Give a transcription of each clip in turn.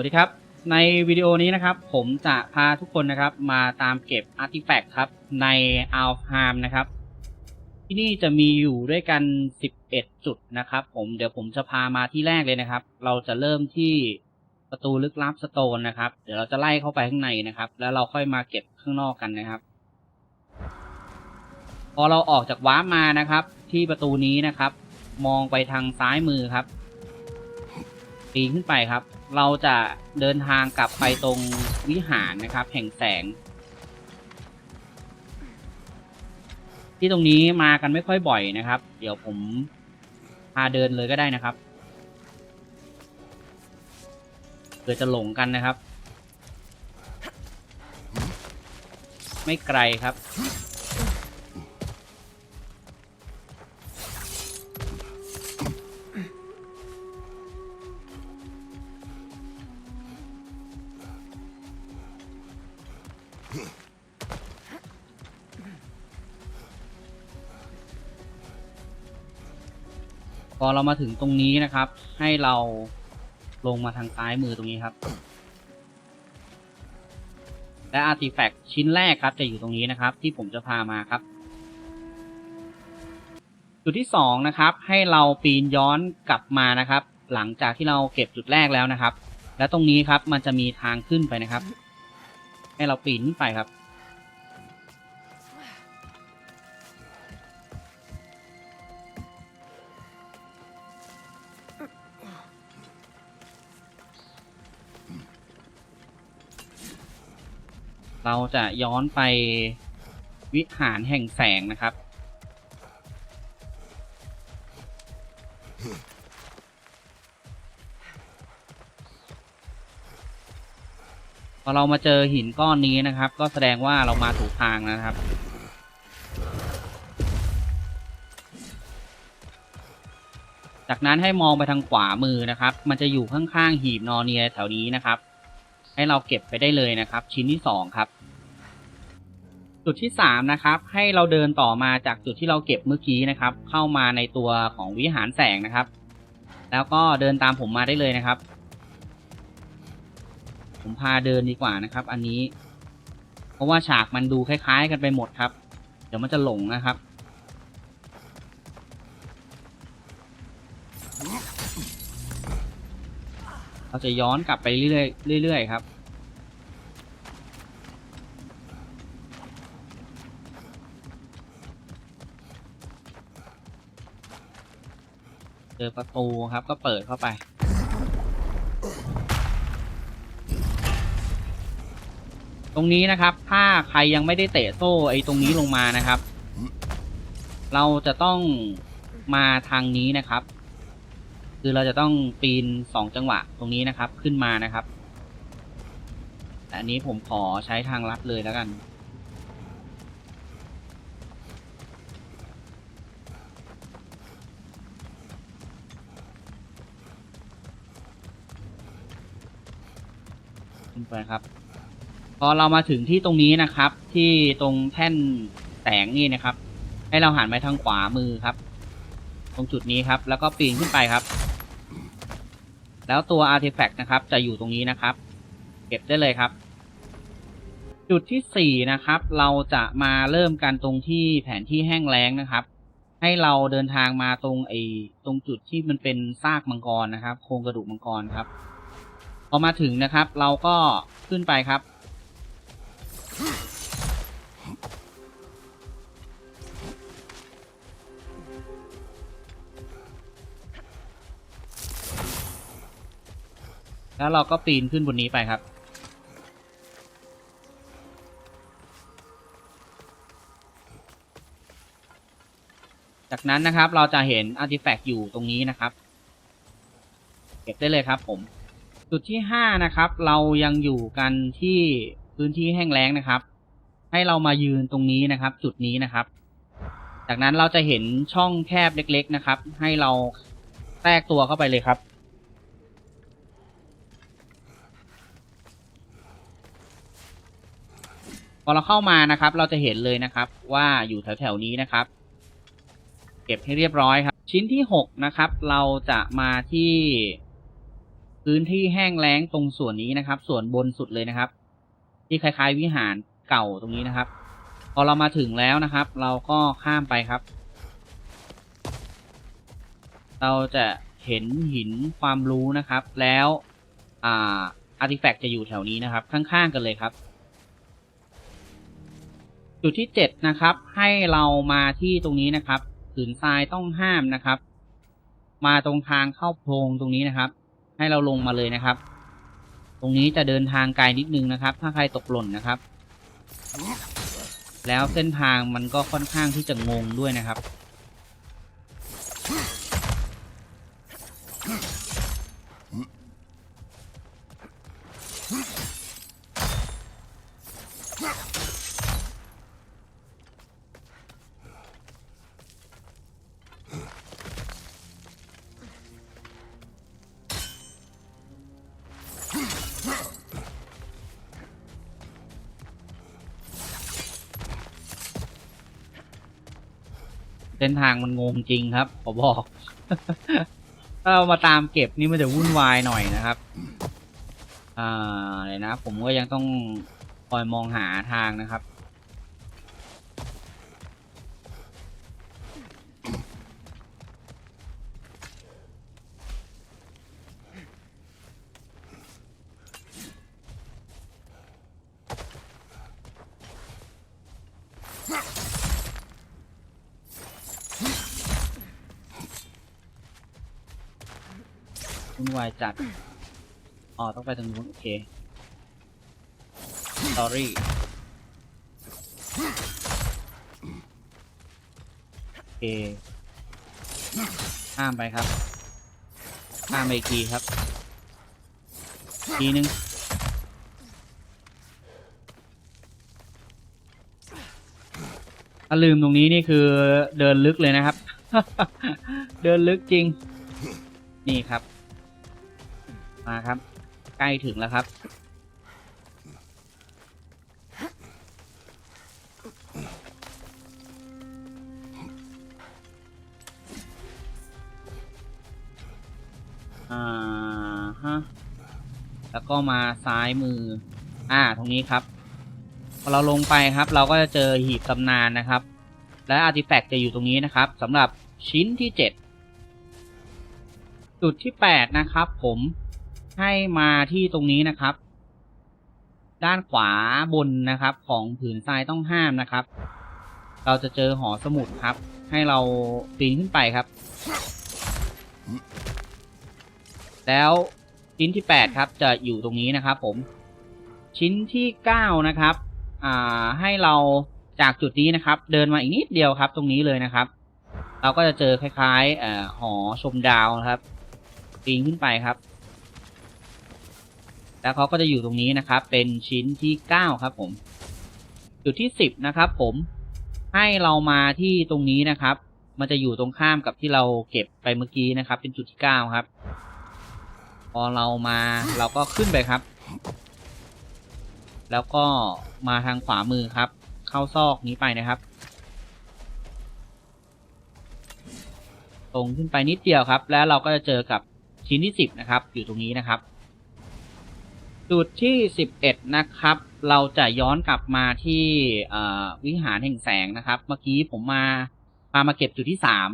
วัสดีครับ ในวิดีโอนี้นะครับ ผมจะพาทุกคนนะครับ มาตามเก็บอาร์ติแฟกต์ครับในอัลฮามนะครับ ที่นี่จะมีอยู่ด้วยกัน 11 จุดนะครับ ผมเดี๋ยวผมจะพามาที่แรกเลยนะครับ เราจะเริ่มที่ประตูลึกลับสโตนนะครับ เดี๋ยวเราจะไล่เข้าไปข้างในนะครับ แล้วเราค่อยมาเก็บข้างนอกกันนะครับ พอเราออกจากวาร์ปมานะครับ ที่ประตูนี้นะครับ มองไปทางซ้ายมือครับ ปีนขึ้นไปครับ เราจะเดินทางกลับไปตรงวิหารนะครับ แห่งแสง ที่ตรงนี้มากันไม่ค่อยบ่อยนะครับ เดี๋ยวผมพาเดินเลยก็ได้นะครับเผื่อจะหลงกันนะครับ ไม่ไกลครับ พอเรามาถึงตรงนี้นะครับ ให้เราลงมาทางซ้ายมือตรงนี้ครับ และอาร์ติแฟกต์ชิ้นแรกครับจะอยู่ตรงนี้นะครับ ที่ผมจะพามาครับ จุดที่สองนะครับ ให้เราปีนย้อนกลับมานะครับ หลังจากที่เราเก็บจุดแรกแล้วนะครับ และตรงนี้ครับมันจะมีทางขึ้นไปนะครับ ให้เราปีนขึ้นไปครับ เราจะย้อนไปวิหารแห่งแสงนะครับ พอเรามาเจอหินก้อนนี้นะครับ ก็แสดงว่าเรามาถูกทางนะครับจากนั้นให้มองไปทางขวามือนะครับ มันจะอยู่ข้างๆหีบนอเนียแถวนี้นะครับ ให้เราเก็บไปได้เลยนะครับ ชิ้นที่สองครับ จุดที่สามนะครับให้เราเดินต่อมาจากจุดที่เราเก็บเมื่อกี้นะครับ เข้ามาในตัวของวิหารแสงนะครับ แล้วก็เดินตามผมมาได้เลยนะครับ ผมพาเดินดีกว่านะครับ อันนี้ เพราะว่าฉากมันดูคล้าย ๆ กันไปหมดครับ เดี๋ยวมันจะหลงนะครับเราจะย้อนกลับไปเรื่อยๆเรื่อยๆครับ เจอประตูครับก็เปิดเข้าไป ตรงนี้นะครับ ถ้าใครยังไม่ได้เตะโซ่ไอ้ตรงนี้ลงมานะครับ เราจะต้องมาทางนี้นะครับ คือเราจะต้องปีนสองจังหวะตรงนี้นะครับขึ้นมานะครับแต่อันนี้ผมขอใช้ทางลัดเลยแล้วกันึ้นไปครับ พอเรามาถึงที่ตรงนี้นะครับ ที่ตรงแท่นแสงนี่นะครับ ให้เราหันไปทางขวามือครับ ตรงจุดนี้ครับ แล้วก็ปีนขึ้นไปครับ แล้วตัว artifact นะครับ จะอยู่ตรงนี้นะครับ เก็บได้เลยครับ จุดที่สี่นะครับ เราจะมาเริ่มกันตรงที่แผนที่แห้งแล้งนะครับให้เราเดินทางมาตรงไอ้ตรงจุดที่มันเป็นซากมังกรนะครับ โครงกระดูกมังกรครับ พอมาถึงนะครับ เราก็ขึ้นไปครับ แล้วเราก็ปีนขึ้นบนนี้ไปครับจากนั้นนะครับเราจะเห็นอาร์ติแฟกต์อยู่ตรงนี้นะครับ เก็บได้เลยครับผม จุดที่ห้านะครับ เรายังอยู่กันที่พื้นที่แห้งแล้งนะครับ ให้เรามายืนตรงนี้นะครับ จุดนี้นะครับ จากนั้นเราจะเห็นช่องแคบเล็ก ๆนะครับ ให้เราแทรกตัวเข้าไปเลยครับพอเราเข้ามานะครับ เราจะเห็นเลยนะครับ ว่าอยู่แถวๆนี้นะครับ เก็บให้เรียบร้อยครับ ชิ้นที่หกนะครับ เราจะมาที่ พื้นที่แห้งแล้งตรงส่วนนี้นะครับ ส่วนบนสุดเลยนะครับ ที่คล้ายๆวิหารเก่าตรงนี้นะครับ พอเรามาถึงแล้วนะครับ เราก็ข้ามไปครับ เราจะเห็นหินความรู้นะครับ แล้วอ่าอาร์ติแฟกต์จะอยู่แถวนี้นะครับ ข้างๆกันเลยครับ จุดที่เจ็ดนะครับ ให้เรามาที่ตรงนี้นะครับผืนทรายต้องห้ามนะครับ มาตรงทางเข้าโพรงตรงนี้นะครับ ให้เราลงมาเลยนะครับ ตรงนี้จะเดินทางไกลนิดนึงนะครับ ถ้าใครตกหล่นนะครับ แล้วเส้นทางมันก็ค่อนข้างที่จะงงด้วยนะครับ เส้นทางมันงงจริงครับขอบอก ถ้าเรามาตามเก็บนี่มันจะวุ่นวายหน่อยนะครับ อ่าเดี๋ยวนะ ผมก็ยังต้องคอยมองหาทางนะครับ วุ่นวายจัด อ๋อ ต้องไปตรงนู้นโอเค sorry โอเคข้ามไปครับข้ามไปอีกทีครับ ทีนึงถ้าลืมตรงนี้นี่คือเดินลึกเลยนะครับ เดินลึกจริง นี่ครับ มาครับ ใกล้ถึงแล้วครับ อ่าฮะ แล้วก็มาซ้ายมือ อ่า ตรงนี้ครับ พอเราลงไปครับ เราก็จะเจอหีบตำนานนะครับ และอาร์ติแฟกต์จะอยู่ตรงนี้นะครับสำหรับชิ้นที่เจ็ดจุดที่แปดนะครับผม ให้มาที่ตรงนี้นะครับ ด้านขวาบนนะครับ ของผืนทรายต้องห้ามนะครับ เราจะเจอหอสมุดครับ ให้เราปีนขึ้นไปครับ แล้วชิ้นที่แปดครับจะอยู่ตรงนี้นะครับ ผม ชิ้นที่เก้านะครับ อ่าให้เราจากจุดนี้นะครับ เดินมาอีกนิดเดียวครับ ตรงนี้เลยนะครับ เราก็จะเจอคล้ายๆอ่อหอชมดาวนะครับปีนขึ้นไปครับ แล้วเขาก็จะอยู่ตรงนี้นะครับ เป็นชิ้นที่เก้าครับผม จุดที่สิบนะครับผมให้เรามาที่ตรงนี้นะครับ มันจะอยู่ตรงข้ามกับที่เราเก็บไปเมื่อกี้นะครับ เป็นจุดที่เก้าครับ พอเรามาเราก็ขึ้นไปครับ แล้วก็มาทางขวามือครับ เข้าซอกนี้ไปนะครับตรงขึ้นไปนิดเดียวครับ แล้วเราก็จะเจอกับชิ้นที่สิบนะครับ อยู่ตรงนี้นะครับ จุดที่สิบเอ็ดนะครับ เราจะย้อนกลับมาที่วิหารแห่งแสงนะครับ เมื่อกี้ผมมาพามาเก็บจุดที่สาม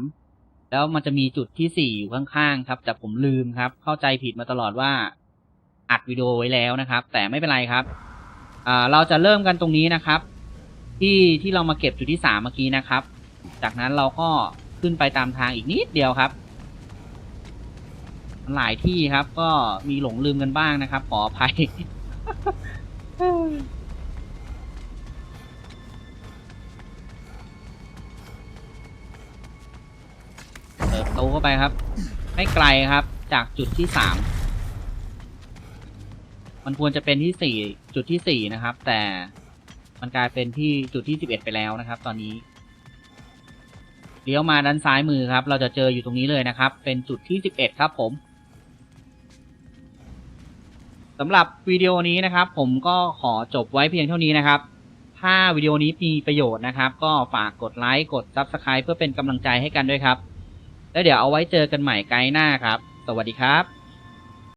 แล้วมันจะมีจุดที่สี่อยู่ข้างๆครับ แต่ผมลืมครับ เข้าใจผิดมาตลอดว่าอัดวิดีโอไว้แล้วนะครับ แต่ไม่เป็นไรครับเราจะเริ่มกันตรงนี้นะครับ ที่ที่เรามาเก็บจุดที่สามเมื่อกี้นะครับ จากนั้นเราก็ขึ้นไปตามทางอีกนิดเดียวครับ หลายที่ครับ ก็มีหลงลืมกันบ้างนะครับ ขออภัยเติบโตเข้าไปครับ ไม่ไกลครับ จากจุดที่สามมันควรจะเป็นที่สี่จุดที่สี่นะครับ แต่มันกลายเป็นที่จุดที่สิบเอ็ดไปแล้วนะครับ ตอนนี้เลี้ยวมาด้านซ้ายมือครับ เราจะเจออยู่ตรงนี้เลยนะครับ เป็นจุดที่สิบเอ็ดครับผม สำหรับวิดีโอนี้นะครับ ผมก็ขอจบไว้เพียงเท่านี้นะครับ ถ้าวิดีโอนี้มีประโยชน์นะครับ ก็ฝากกดไลค์กด Subscribe เพื่อเป็นกำลังใจให้กันด้วยครับ แล้วเดี๋ยวเอาไว้เจอกันใหม่ไกด์หน้าครับ สวัสดีครับ